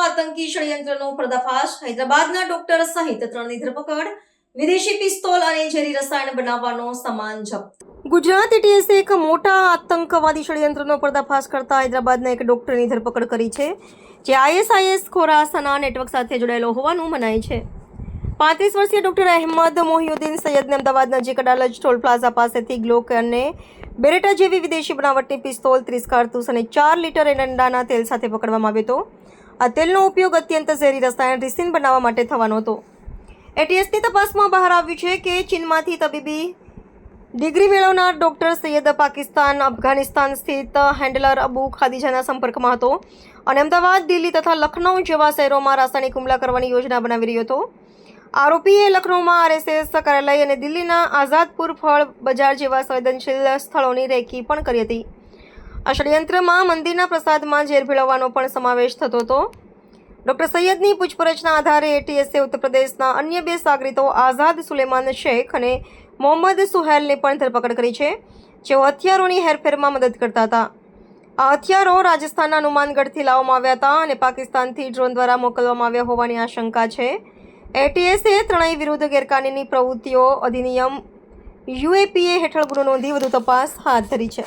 આતંકી ષડયંત્રનો પર્દાફાશ. હૈદરાબાદના ડોક્ટર સહિત ત્રણની ધરપકડ, વિદેશી પિસ્તોલ અને ઝેરી રસાયણ બનાવવાનો સામાન જપ્ત. ગુજરાત એટીએસે એક મોટા આતંકવાદી ષડયંત્રનો પર્દાફાશ કરતા હૈદરાબાદના એક ડોક્ટરની ધરપકડ કરી છે, જે આઈએસઆઈએસ ખોરાસાના નેટવર્ક સાથે જોડાયેલો હોવાનું મનાય છે. પાંત્રીસ વર્ષીય ડોક્ટર અહેમદ મોહિયુદ્દીન સૈયદને અમદાવાદ નજીક અડાલજ ટોલ પ્લાઝા પાસેથી ગ્લોક અને બેરેટા જેવી વિદેશી બનાવટની પિસ્તોલ, ત્રીસ કારતૂસ અને ચાર લીટર એરંડાના તેલ સાથે પકડવામાં આવ્યો હતો. આ તેલનો ઉપયોગ અત્યંત ઝેરી રસાયણ રિસિન બનાવવા માટે થવાનો હતો. એટીએસની તપાસમાં બહાર આવ્યું છે કે ચીનમાંથી તબીબી ડિગ્રી મેળવનાર ડોક્ટર સૈયદ પાકિસ્તાન, અફઘાનિસ્તાન સ્થિત હેન્ડલર અબુ ખાદીજાના સંપર્કમાં હતો અને અમદાવાદ, દિલ્હી તથા લખનૌ જેવા શહેરોમાં રાસાયણિક હુમલા કરવાની યોજના બનાવી રહ્યો હતો. આરોપીએ લખનૌમાં આરએસએસ કાર્યાલય અને દિલ્હીના આઝાદપુર ફળ બજાર જેવા સંવેદનશીલ સ્થળોની રેકી પણ કરી હતી. આ ષડયંત્રમાં મંદિરના પ્રસાદમાં ઝેર ભેળવવાનો પણ સમાવેશ થતો હતો. ડોક્ટર સૈયદની પૂછપરછના આધારે એટીએસે ઉત્તર પ્રદેશના અન્ય બે સાગરીતો આઝાદ સુલેમાન શેખ અને મોહમ્મદ સુહેલની પણ ધરપકડ કરી છે, જેઓ હથિયારોની હેરફેરમાં મદદ કરતા હતા. આ હથિયારો રાજસ્થાનના હનુમાનગઢથી લાવવામાં આવ્યા હતા અને પાકિસ્તાનથી ડ્રોન દ્વારા મોકલવામાં આવ્યા હોવાની આશંકા છે. એટીએસે ત્રણેય વિરુદ્ધ ગેરકાનૂની પ્રવૃત્તિઓ અધિનિયમ યુએપીએ હેઠળ ગુનો નોંધી વધુ તપાસ હાથ ધરી છે.